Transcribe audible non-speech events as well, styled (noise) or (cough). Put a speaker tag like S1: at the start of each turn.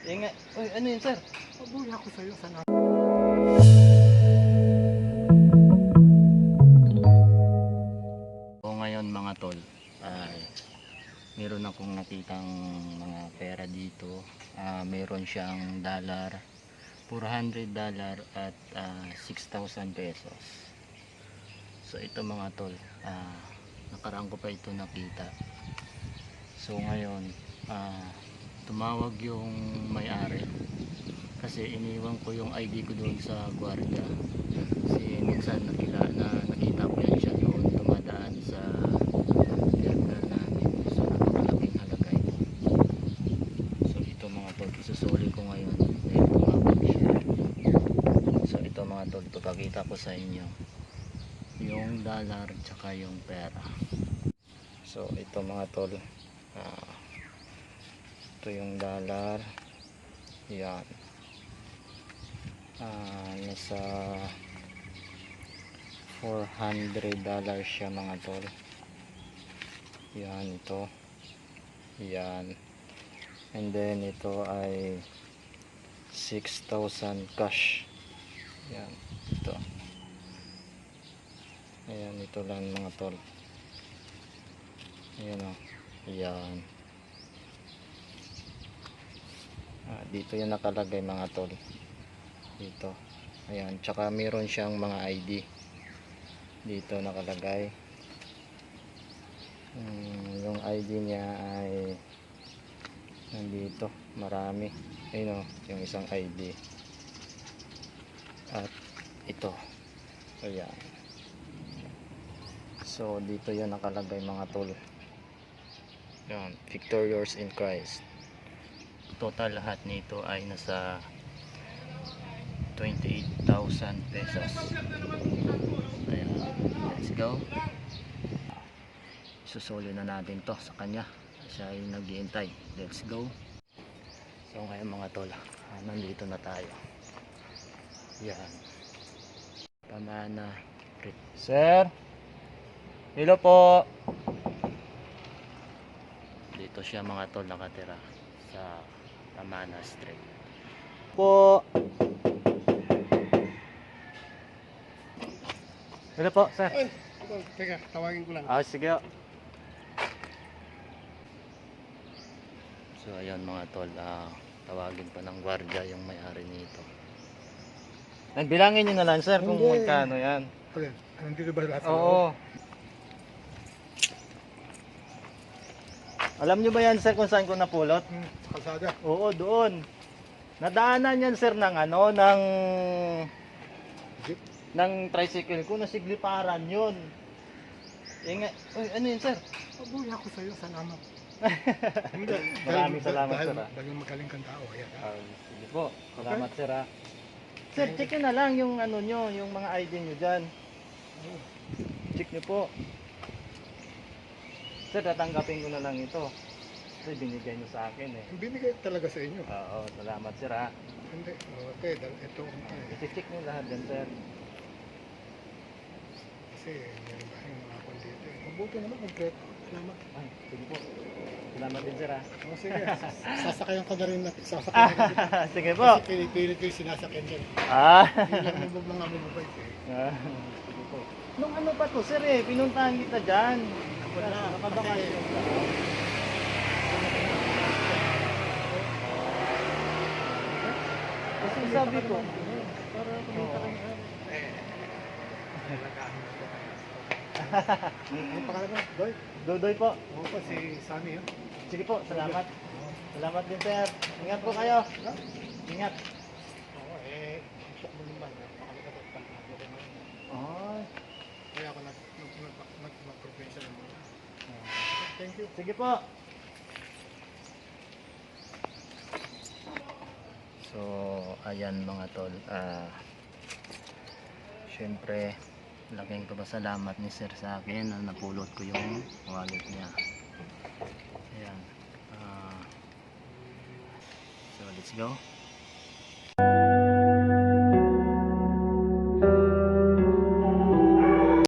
S1: Ingat. Uy, ano yun, sir?
S2: Pabuya ako sa'yo sa na.
S1: O ngayon mga tol, ay meron akong nakitang mga pera dito. Ah, meron siyang dollar, 400 dollar at ah, 6,000 pesos. So ito mga tol, ah, nakaraan ko pa ito nakita. So ngayon, ah, tumawag yung may-ari. Kasi iniwan ko yung ID ko doon sa gwardiya. Kasi minsan nakila, na, nakita ko yan siya doon tumadaan sa terminal namin. So napakalaking halaga ito so ito mga tol isusuli ko ngayon. Dahil tumawag so ito mga tol papakita ko sa inyo. Yung dollar tsaka yung pera. So ito mga tol ito yung dollar. Yan. Ah nasa 400 dollars siya mga tol. Yan ito. Yan. And then ito ay 6,000 cash. Yan ito. Ayan ito lang mga tol. Ayan o yan ah, dito yung nakalagay mga tol. Dito. Ayan tsaka meron siyang mga ID dito nakalagay. Hmm, yung ID niya ay nandito. Marami. Ayun o yung isang ID at ito. Ayan. So dito yan nakalagay mga tol. Yan victorious in Christ total lahat nito ay nasa 28,000 pesos. Ayan. Let's go. Susuli na natin to sa kanya. Siya ay naghihintay. Let's go. So ngayon mga tol ah, nandito na tayo. Yan pamana sir? Hello po. Dito siya mga tol nakatira sa pamana street po hello po sir
S2: Ay, teka, tawagin ko lang.
S1: Ah, sige. So, ayun mga tol, ah, tawagin pa ng gwardiya yung may-ari nito. Bilangin nyo na lang, sir, kung
S2: Hindi.
S1: magkano yan.
S2: Okay, nandito ba lahat? sa
S1: Oo. Alam nyo ba yan, sir, kung saan ko napulot?
S2: Hmm, sa kalsada.
S1: Oo, doon. Nadaanan yan, sir, ng ano, ng
S2: Jeep.
S1: ng tricycle ko, nasigliparan yun. Ingat. Uy, ano yun, sir?
S2: Pabuya ako sa'yo sa naman. (laughs) Hindi,
S1: Maraming salamat,
S2: dahil,
S1: sir, ah.
S2: Dahil magaling kang tao. Ayan, ah.
S1: Ah, sige po. Salamat sir ha. Sir, check nyo na lang yung ano nyo, yung mga ID nyo dyan. Check nyo po. Sir, tatanggapin ko na lang ito. Kasi binigay nyo sa akin eh.
S2: Binigay talaga sa inyo.
S1: Oo, salamat sir ha.
S2: Hindi, okay, dahil ito, eh,
S1: I-check nyo lahat din sir.
S2: kasi meron tayong mga kwan dito. eh. Mabuti naman, complete. Salamat.
S1: Ay, sige po. Salamat din sir ha.
S2: O sige, sas- sasakayan ka na rin natin. Sasakayan ka kita. (laughs)
S1: sige po.
S2: Kasi pinipilit ko yung sinasakyan dyan.
S1: Ah.
S2: Hindi lang mo mga mababait eh.
S1: Ah, po. Nung ano pa to sir eh, pinuntahan kita dyan.
S2: Wala,
S1: Nakabakasyon ka. Kasi sabi ko, para kumita ka na.
S2: Ano (laughs) pangalan mo? Doy?
S1: Dodoy po.
S2: Oo pa, si Sammy yun.
S1: Sige po, salamat. Salamat din sir. Ingat po kayo. Ingat.
S2: Oo, eh, mo naman. Napakalikat at pangako ko ngayon.
S1: Ay.
S2: Ng mga. Thank you.
S1: Sige po. So, ayan mga tol. Ah, Siyempre, laking pasalamat ni sir sa akin na napulot ko yung wallet niya. Ayan. Ah, so, let's go.